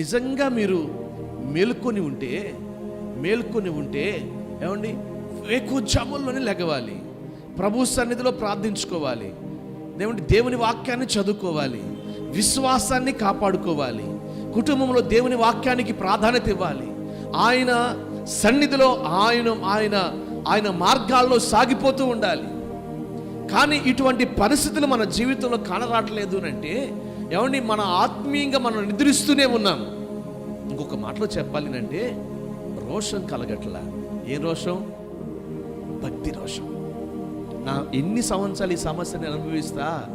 నిజంగా మీరు మేల్కొని ఉంటే మేల్కొని ఉంటే ఏమండి? వేకుజాముల్లోనే లెగవాలి. ప్రభు సన్నిధిలో ప్రార్థించుకోవాలి. ఏమంటే దేవుని వాక్యాన్ని చదువుకోవాలి. విశ్వాసాన్ని కాపాడుకోవాలి. కుటుంబంలో దేవుని వాక్యానికి ప్రాధాన్యత ఇవ్వాలి. ఆయన సన్నిధిలో ఆయన ఆయన ఆయన మార్గాల్లో సాగిపోతూ ఉండాలి. కానీ ఇటువంటి పరిస్థితులు మన జీవితంలో కానరావట్లేదు అంటే ఏమండి మన ఆత్మీయంగా మనం నిద్రిస్తూనే ఉన్నాం. ఇంకొక మాటలో చెప్పాలి అంటే రోషం కలగట్ల. ఏ రోషం? భక్తి రోషం. నా ఎన్ని సంవత్సరాలు ఈ సమస్యని అనుభవిస్తా?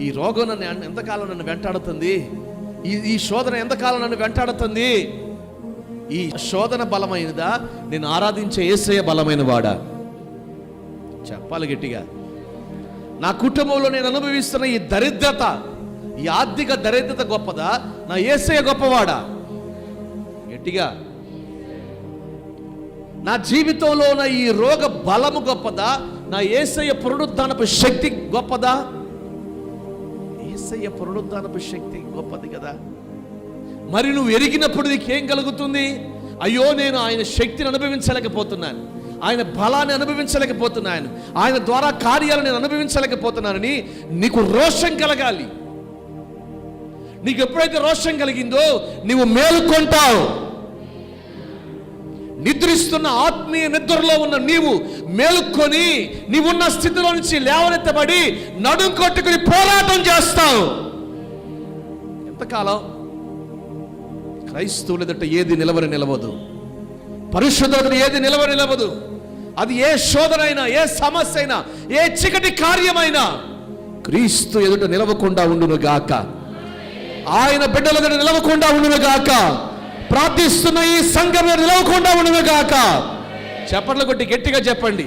ఈ రోగం నన్ను ఎంతకాలం నన్ను వెంటాడుతుంది? ఈ ఈ శోధన ఎంతకాలం నన్ను వెంటాడుతుంది? ఈ శోధన బలమైనదా? నేను ఆరాధించే ఏసయ బలమైన వాడా? చెప్పాలి గట్టిగా. నా కుటుంబంలో నేను అనుభవిస్తున్న ఈ దరిద్రత ఈ ఆర్థిక దరిద్రత గొప్పదా? నా ఏసయ గొప్పవాడా? గట్టిగా. నా జీవితంలో ఉన్న ఈ రోగ బలము గొప్పదా? నా ఏసయ పునరుద్ధానపు శక్తి గొప్పదా? ఏసయ్య పునరుద్ధానపు శక్తి గొప్పది కదా. మరి నువ్వు ఎరిగినప్పుడు నీకేం కలుగుతుంది? అయ్యో నేను ఆయన శక్తిని అనుభవించలేకపోతున్నాను. ఆయన బలాన్ని అనుభవించలేకపోతున్నాను. ఆయన ద్వారా కార్యాలు నేను అనుభవించలేకపోతున్నానని నీకు రోషం కలగాలి. నీకు ఎప్పుడైతే రోషం కలిగిందో నీవు మేలుకొంటావు. నిద్రిస్తున్న ఆత్మీయ నిద్రలో ఉన్న నీవు మేలుకొని నీవున్న స్థితిలో నుంచి లేవనెత్తబడి నడుం కొట్టుకుని పోరాటం చేస్తావు. ఎంతకాలం? క్రైస్తవులు ఎదుట ఏది నిలవని నిలవదు. పరిశుద్ధతను ఏది నిలవ నిలవదు. అది ఏ శోధన అయినా ఏ సమస్య అయినా ఏ చికటి కార్యమైనా క్రీస్తు ఎదుట నిలవకుండా ఉండును గాక ఆయన బిడ్డల దగ్గర నిలవకుండా ఉండును కాక ప్రార్థిస్తున్న ఈ సంఘం నిలవకుండా ఉండును కాక చెప్పట్లు కొట్టి గట్టిగా చెప్పండి.